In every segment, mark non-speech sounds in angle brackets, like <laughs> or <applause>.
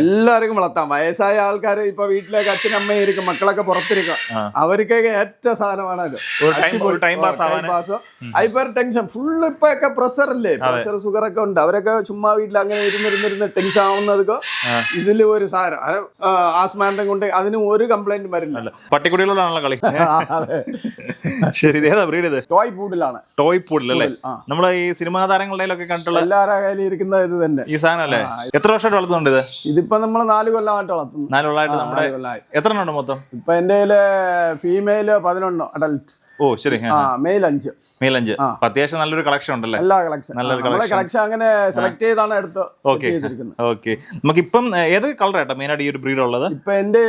എല്ലാവർക്കും വളർത്താം. വയസ്സായ ആൾക്കാർ ഇപ്പൊ വീട്ടിലേക്ക് അച്ഛനും അമ്മയും ഇരിക്കും മക്കളൊക്കെ പുറത്തിരിക്കും. അവർക്കൊക്കെ ഏറ്റവും സാധനമാണ് അത് ഒരു time- ഒരു time pass ആവാന്. Hypertension. ഫുള്ള് ഇപ്പൊ ഒക്കെ പ്രഷർ അല്ലേ? പ്രഷർ ഷുഗർ ഒക്കെ ഉണ്ട്. അവരൊക്കെ ചുമ്മാ വീട്ടിൽ അങ്ങനെ ഇരുന്നിരുന്നിരുന്ന് ടെൻഷൻ ആവുന്നതൊക്കെ. ഇതിൽ ഒരു സാധനം. ആസ്മാന്തം കൊണ്ട് അതിന് ഒരു കംപ്ലൈന്റ് വരില്ല അല്ല പട്ടിക്കുടികളോടാണല്ലോ കളി. ശരി ഇത് ഏതാ ബ്രീഡ് ഇത്? ടോയ് പൂഡിലാണ് ടോയ് പൂഡിൽ അല്ലേ? നമ്മൾ നമ്മളെ ഈ സിനിമാ താരങ്ങളുടെ കണ്ടുള്ള എല്ലാവരുടെ കയ്യിൽ ഇരിക്കുന്ന ഇത് തന്നെ. ഈ സാധനം അല്ലേ? എത്ര വർഷമായിട്ട് വളർത്തുന്നുണ്ട് ഇത് ഇതിപ്പോ നമ്മൾ നാല് കൊല്ലമായിട്ട് വളർത്തുന്നു. നാല് കൊല്ലമായിട്ട് നമ്മുടെ എത്ര എണ്ണം മൊത്തം? ഇപ്പൊ എന്റെ ഫീമെയിൽ പതിനൊന്ന് അഡൽട്ട് ഓ ശരി. മെയിൽ അഞ്ച്. മെയിൽ അഞ്ച്. അത്യാവശ്യം നല്ലൊരു കളക്ഷൻ ഉണ്ടല്ലേ? എല്ലാ കളക്ഷൻ നല്ലൊരു കളക്ഷൻ അങ്ങനെ സെലക്ട് ചെയ്താണ് എടുത്ത് ഓക്കെ ഓക്കെ നമുക്കിപ്പം ഇപ്പം ഏത് കളർ ആട്ടോ മെയിനായിട്ട് ഈ ഒരു ബ്രീഡ് ഉള്ളത്? ഇപ്പൊ എന്റെ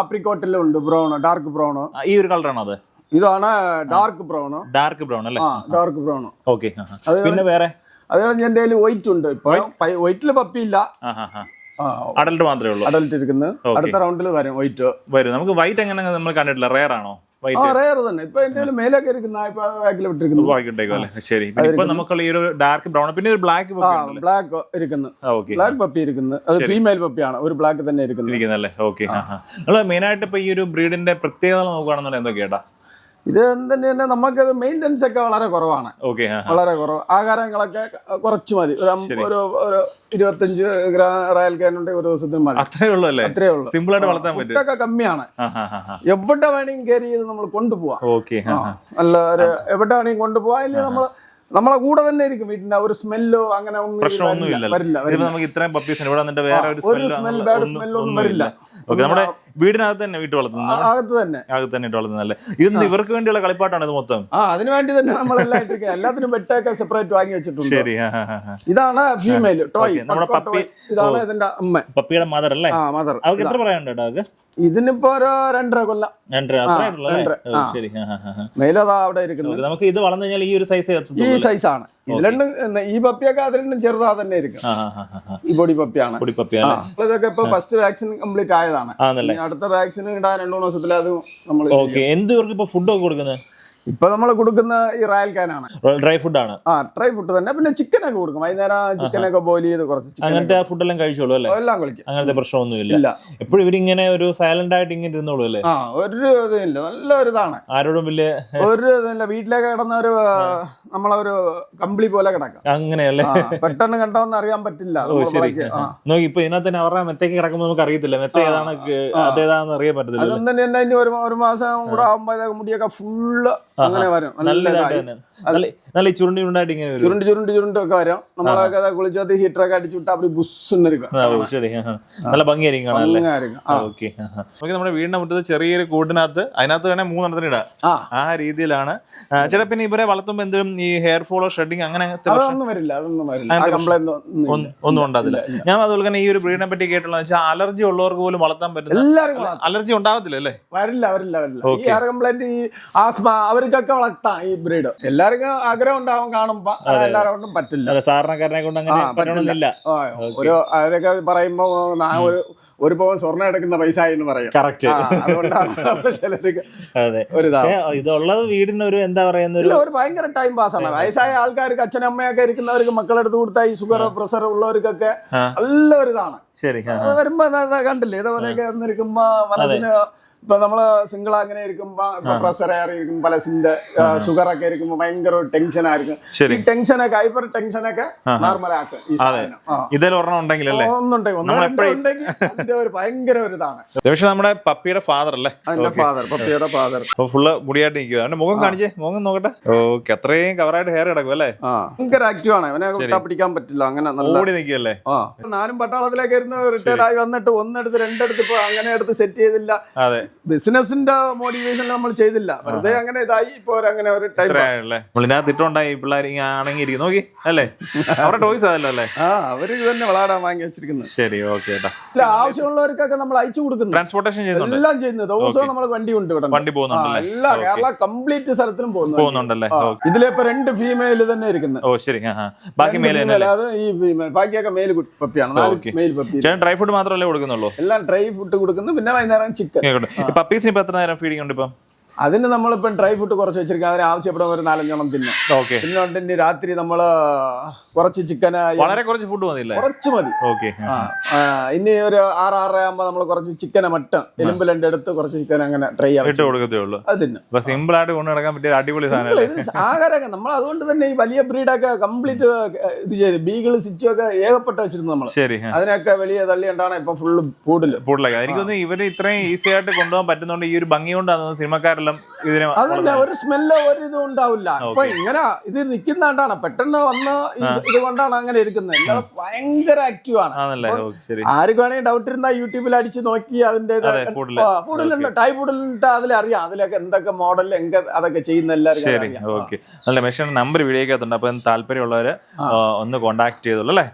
ആപ്രിക്കോട്ടിലും ഉണ്ട് ബ്രൗൺ ഡാർക്ക് ബ്രൗൺ ഈ ഒരു കളറാണോ അത്? ഇതാണ് ഡാർക്ക് ബ്രൗൺ ഡാർക്ക് ബ്രൗൺ അല്ലേ? ഡാർക്ക് ബ്രൗൺ ഓക്കെ പിന്നെ വേറെ? അത് കഴിഞ്ഞ് എന്റെ വൈറ്റ് ഉണ്ട്. ഇപ്പൊ വൈറ്റിൽ പപ്പിയില്ല അഡൽട്ട് മാത്രമേ ഉള്ളൂ. അഡൽട്ട് ഇരിക്കുന്നത്. അടുത്ത റൗണ്ടിൽ വരും വൈറ്റ് വരും. നമുക്ക് വൈറ്റ് എങ്ങനെ നമ്മൾ കണ്ടിട്ടില്ല? റെയർ ആണോ? റേർ തന്നെ. ഇപ്പൊ എന്റെ മേലൊക്കെ ഇരിക്കുന്ന ഇപ്പൊ ബാക്കിൽ വിട്ടിരിക്കുന്നു. അല്ലേ ശരി. പിന്നെ ഇപ്പൊ നമുക്കുള്ള ഈ ഒരു ഡാർക്ക് ബ്രൗൺ പിന്നെ ഒരു ബ്ലാക്ക് ബ്ലാക്ക് ഇരിക്കുന്നു. ബ്ലാക്ക് പപ്പി ഇരിക്കുന്നു. അത് ഫീമെയിൽ പപ്പിയാണ് ഒരു ബ്ലാക്ക് തന്നെ ഇരിക്കുന്നത് ഇരിക്കുന്നല്ലേ ഓക്കെ നമ്മൾ മെയിൻ ആയിട്ട് ഇപ്പൊ ഈ ഒരു ബ്രീഡിന്റെ പ്രത്യേകത നോക്കുകയാണെന്നുണ്ടെങ്കിൽ എന്തൊക്കെയാട്ടാ ഇത് തന്നെ നമുക്ക് മെയിന്റെനൻസ് ഒക്കെ വളരെ കുറവാണ്. വളരെ കുറവ്. ആഹാരങ്ങളൊക്കെ കുറച്ച് മതി. ഒരു ഒരു ഇരുപത്തഞ്ച് ഗ്രാം റയൽ കാനുണ്ടെങ്കിൽ ഒരു ദിവസത്തിന് മതി. അത്രേ ഉള്ളൂ അല്ലേ? അത്രേ ഉള്ളൂ. സിമ്പിൾ ആയിട്ട് വളർത്താൻ പറ്റും. കമ്മിയാണ്. എവിടെ വേണമെങ്കിലും കയറി ചെയ്ത് നമ്മൾ കൊണ്ടുപോവാം. നല്ല ഒരു എവിടെ വേണമെങ്കിലും കൊണ്ടുപോവാം. അല്ലെങ്കിൽ നമ്മൾ നമ്മളെ കൂടെ തന്നെ ഇരിക്കും വീട്ടിന്റെ ഒരു സ്മെല്ലോ അങ്ങനെ ഒന്നും വരില്ല, നമുക്ക് ഇത്രയും പപ്പീസ് ഇവിടെ വന്നിട്ട് വേറെ ഒരു സ്മെൽ ബാഡ് സ്മെല്ലൊന്നും ഒന്നും വരില്ല. ഓക്കെ നമ്മുടെ വീടിനകത്ത് തന്നെ വീട്ട് വളർത്തുന്നത് അകത്ത് തന്നെ. അകത്ത് തന്നെ ഇട്ട് വളർത്തുന്നല്ലേ ഇന്ന് ഇവർക്ക് വേണ്ടിയുള്ള കളിപ്പാട്ടാണ് ഇത് മൊത്തം? ആ അതിനു വേണ്ടി തന്നെ ഇട്ടിരിക്കുക. എല്ലാത്തിനും വെട്ടൊക്കെ സെപ്പറേറ്റ് വാങ്ങി വെച്ചിട്ടുണ്ട്. ശരി. ഇതാണ് ഫീമെയിൽ ടോയ് നമ്മുടെ പപ്പി- ഇതാണ് ഇതിന്റെ അമ്മ. പപ്പിയുടെ മദർ അല്ലേ? ആ മദർ അവർക്ക് എത്ര പറയാനുണ്ട് ഡോഗ് ഇതിനിപ്പോ ഒരു രണ്ടര കൊല്ലം. രണ്ടര. മെയിലതാ അവിടെ ഇരിക്കുന്നത്. നമുക്ക് ഇത് വളർന്നു കഴിഞ്ഞാൽ ഈ ഒരു സൈസ് ഈ എത്തുള്ളൂ ആണ്. ഇതിലെണ്ണം ഈ പപ്പിയൊക്കെ അതിലും ചെറുതാ തന്നെ ഇരിക്കും. ഈ പൊടി പപ്പിയാണ്. ഇതൊക്കെ ഇപ്പൊ ഫസ്റ്റ് വാക്സിൻ കംപ്ലീറ്റ് ആയതാണ്. അടുത്ത വാക്സിൻ ഇടാൻ രണ്ടു മൂന്ന് ദിവസത്തിൽ അത് നമ്മൾ എന്ത് ഇവർക്ക് ഇപ്പൊ ഫുഡ് ഒക്കെ കൊടുക്കുന്നത് ഇപ്പൊ നമ്മൾ കൊടുക്കുന്ന ഈ റയൽ കാനാണ്. ഡ്രൈ ഫുഡ് ആണ്. ആ ഡ്രൈ ഫുഡ് തന്നെ. പിന്നെ ചിക്കനൊക്കെ കൊടുക്കും. വൈകുന്നേരം ചിക്കനൊക്കെ ബോയിൽ ചെയ്ത് കുറച്ച് ചിക്കൻ അങ്ങനത്തെ ഫുഡ് എല്ലാം കഴിച്ചോളൂ അല്ലേ? എല്ലാം കളിക്കും അങ്ങനത്തെ പ്രശ്നമൊന്നുമില്ല. ഇല്ല. എപ്പോഴും ഇവരിങ്ങനെ ഒരു സൈലന്റ് ആയിട്ട് ഇങ്ങനെ ഇരുന്നോളൂ അല്ലേ? ആ ഒരു ഇതുമില്ല. നല്ല ഒരു ഇതാണ് ആരോടും വലിയ ഒരു ഇതില്ല വീട്ടിലേക്ക് കിടന്ന ഒരു നമ്മളൊരു കമ്പിളി പോലെ കിടക്കാം. അങ്ങനെയല്ലേ പെട്ടെന്ന് കണ്ടോന്ന് അറിയാൻ പറ്റില്ല. ഓ ശരി. നോക്കി ഇപ്പൊ ഇതിനകത്ത് തന്നെ അവരുടെ മെത്തേക്ക് കിടക്കുമ്പോൾ നമുക്ക് അറിയത്തില്ല. മെത്ത ഏതാണ് അതേതാണെന്ന് അറിയാൻ പറ്റത്തില്ല അതും തന്നെ ഒരു ഒരു മാസം കൂടെ ആകുമ്പോഴത്തേക്ക് മുടിയൊക്കെ ഫുള്ള് അങ്ങനെ വരും. നല്ല ചുരുണ്ടി ചുരുണ്ടായിട്ട് ഇങ്ങനെ ചുരുണ്ട് ചുരുണ്ട് ചുരുണ്ടൊക്കെ വരും. നമ്മളൊക്കെ അത് കുളിച്ചത് ഹീറ്ററൊക്കെ അടിച്ചു വിട്ട് ബുസ്. നല്ല ഭംഗിയായിരിക്കും. ഓക്കെ. നമ്മുടെ വീടിന്റെ മുറ്റത്ത് ചെറിയൊരു കൂടിനകത്ത് അതിനകത്ത് തന്നെ മൂന്നെണ്ണത്തിന് ഇടാം. ആ. രീതിയിലാണ്. ചേട്ടാ പിന്നെ ഇവരെ വളർത്തുമ്പോൾ എന്തെങ്കിലും ഈ ഹെയർ ഫോളോ ഷെഡിങ് അങ്ങനെ അതൊന്നും വരില്ല അതൊന്നും വരില്ല. ഒന്നും ഉണ്ടാകത്തില്ല. ഞാൻ അതുപോലെ തന്നെ ഈ ഒരു ബ്രീഡിനെ പറ്റി കേട്ടുള്ള വെച്ചാൽ അലർജി ഉള്ളവർക്ക് പോലും വളർത്താൻ എല്ലാവരും അലർജി ഉണ്ടാകത്തില്ല അല്ലേ വരില്ല വരില്ല വരില്ല. ഈ കംപ്ലൈന്റ് ഈ ആസ്മ അവർക്കൊക്കെ വളർത്താം ഈ ബ്രീഡ്. എല്ലാവർക്കും ആഗ്രഹം ഉണ്ടാവും കാണുമ്പോ. എല്ലാവരും പറ്റില്ല. സാധാരണക്കാരനെ കൊണ്ട് അങ്ങനെ. ഒരു അവരൊക്കെ പറയുമ്പോ നാ ഒരു ഒരു പവൻ സ്വർണം എടുക്കുന്ന പൈസ എന്ന് പറയും. കറക്റ്റ്. ഇതുള്ളത് വീടിന് ഒരു എന്താ പറയുന്ന ഒരു ഭയങ്കര ടൈം പാസ് ആണ്. വയസ്സായ ആൾക്കാർക്ക് അച്ഛനമ്മയൊക്കെ ഇരിക്കുന്നവർക്ക് മക്കളെടുത്ത് കൊടുത്താൽ ഈ ഷുഗർ പ്രഷർ ഉള്ളവർക്കൊക്കെ നല്ല ഒരു ഇതാണ് ശരി വരുമ്പോ കണ്ടില്ലേ? ഇതേപോലെയൊക്കെ വന്നിരിക്കുമ്പോ മനസ്സിന് ഇപ്പൊ നമ്മൾ സിംഗിൾ അങ്ങനെ ഇരിക്കുമ്പോ പ്രഷർ പല പലസിന്റെ ഷുഗർ ഒക്കെ ഇരിക്കുമ്പോ ഭയങ്കര ടെൻഷൻ ആയിരിക്കും. ഈ ടെൻഷനൊക്കെ ഹൈപ്പർ ടെൻഷനൊക്കെ നോർമൽ ആക്കും ഒരു ഭയങ്കര ഒരു ഇതാണ്. <laughs> പക്ഷെ നമ്മുടെ പപ്പിയുടെ ഫാദർ അല്ലേ? അതിന്റെ ഫാദർ പപ്പിയുടെ ഫാദർ ഫുള്ള് മുടിയായിട്ട് നിൽക്കുക അവന്റെ മുഖം കാണിച്ചേ മുഖം നോക്കട്ടെ. ഓക്കെ അത്രയും കവറായിട്ട് ഹെയർ കിടക്കും അല്ലേ? ഭയങ്കര ആക്റ്റീവ് ആണ്. അവനെ വിട്ടാ പിടിക്കാൻ പറ്റില്ല അങ്ങനെ നല്ല ഓടി നിൽക്കുകയല്ലേ നാലും പട്ടാളത്തിലേക്ക് ഇരുന്ന് റിട്ടയർഡ് ആയി വന്നിട്ട് ഒന്നെടുത്ത് രണ്ടെടുത്ത് ഇപ്പൊ അങ്ങനെ എടുത്ത് സെറ്റ് ചെയ്തില്ല. അതെ. ബിസിനസിന്റെ മോട്ടിവേഷൻ നമ്മൾ ചെയ്തില്ല. വെറുതെ അങ്ങനെ ഇതായി ഇപ്പൊ അങ്ങനെ ഒരു ടൈം ഇട്ടുണ്ടായി പിള്ളേർ ആണെങ്കിൽ ആണെങ്കിൽ നോക്കി അല്ലേ? അവരുടെ ടോയ്സ് അതല്ലോ അല്ലേ? ആ അവർ ഇത് തന്നെ വളരാൻ വാങ്ങി വെച്ചിരിക്കുന്നത്. ശരി ഓക്കെ ഇല്ല ആവശ്യമുള്ളവർക്കൊക്കെ നമ്മൾ അയച്ചു കൊടുക്കുന്നു. ട്രാൻസ്പോർട്ടേഷൻ ചെയ്യുന്നുണ്ട്. എല്ലാം ചെയ്യുന്നത് ദിവസവും നമ്മൾ വണ്ടി ഉണ്ട് ഇവിടെ. വണ്ടി പോകുന്നുണ്ട് എല്ലാ കേരള കംപ്ലീറ്റ് സ്ഥലത്തിലും പോകുന്നു പോകുന്നുണ്ടല്ലേ? ഇതിലിപ്പോ രണ്ട് ഫീമെയിൽ തന്നെ ഇരിക്കുന്നത് ഓ ശരി. ബാക്കി മെയിൽ ഈ ബാക്കിയൊക്കെ male പപ്പിയാണ്. Male puppy. Dry food മാത്രമല്ലേ കൊടുക്കുന്നുള്ളൂ? എല്ലാം ഡ്രൈ ഫുഡ് കൊടുക്കുന്നു. പിന്നെ വൈകുന്നേരം ചിക്കൻ പപ്പീസിന് ഇപ്പൊ എത്ര നേരം ഫീഡിംഗ് ഉണ്ട് ഇപ്പം? അതിന് നമ്മളിപ്പം ഡ്രൈ ഫുഡ് കുറച്ച് വെച്ചിരിക്കുക അതിന് ആവശ്യപ്പെടുന്ന ഒരു നാലഞ്ചെണ്ണം തിന്നും. ഇനി രാത്രി നമ്മൾ കുറച്ച് ചിക്കൻ വളരെ കുറച്ച് ഫുഡ് മതിയില്ലേ കുറച്ച് മതി. ഓക്കെ ഇനി ഒരു ആറ് ആറര ആകുമ്പോ നമ്മൾ കുറച്ച് ചിക്കൻ മട്ട എലുമ്പ് രണ്ട് എടുത്ത് കുറച്ച് ചിക്കൻ അങ്ങനെ ട്രൈ ചെയ്യാം ഇട്ട് കൊടുക്കത്തേ ഉള്ളൂ. അത് തന്നെ. സിമ്പിൾ ആയിട്ട് കൊണ്ടു നടക്കാൻ പറ്റിയ അടിപൊളി സാധനം ആഹാരമൊക്കെ നമ്മൾ അതുകൊണ്ട് തന്നെ ഈ വലിയ ബ്രീഡൊക്കെ കംപ്ലീറ്റ് ഇത് ചെയ്ത്. ബീഗിൾ സിച്ചും ഒക്കെ ഏകപ്പെട്ട വെച്ചിരുന്നു നമ്മൾ ശരി അതിനൊക്കെ വലിയ തള്ളിയുണ്ടാണ് ഇപ്പൊ ഫുള്ള് കൂടുതൽ കൂടുതലൊക്കെ എനിക്കൊന്ന് ഇവർ ഇത്രയും ഈസി ആയിട്ട് കൊണ്ടുപോകാൻ പറ്റുന്നുണ്ട് ഈ ഒരു ഭംഗി കൊണ്ടാണ് സിനിമക്കാരെല്ലാം ഇതിനെ അതല്ല ഒരു സ്മെല്ലോ ഒരു ഇതും ഉണ്ടാവില്ല. അപ്പൊ ഇങ്ങനെ ഇത് നിൽക്കുന്നാണ്ടാണ് പെട്ടെന്ന് വന്ന് ഇതുകൊണ്ടാണ് അങ്ങനെ ഇരിക്കുന്നത്. അല്ലാതെ ഭയങ്കര ആക്റ്റീവ് ആണ്. ആർക്ക് വേണമെങ്കിൽ ഡൗട്ട് ഇരുന്നാ യൂട്യൂബിൽ അടിച്ച് നോക്കി അതിന്റെ പൂടലുണ്ട് ടൈ കൂടുതലുണ്ട്. അതിലറിയാം അതിലൊക്കെ എന്തൊക്കെ മോഡൽ എങ്ക അതൊക്കെ ചെയ്യുന്ന എല്ലാവർക്കും അറിയാം. ഓക്കെ. നല്ല മെഷീൻ നമ്പർ വീഡിയോക്കകത്തുണ്ട് അപ്പൊ താല്പര്യമുള്ളവര് ഒന്ന് കോണ്ടാക്ട് ചെയ്തോളൂ അല്ലേ?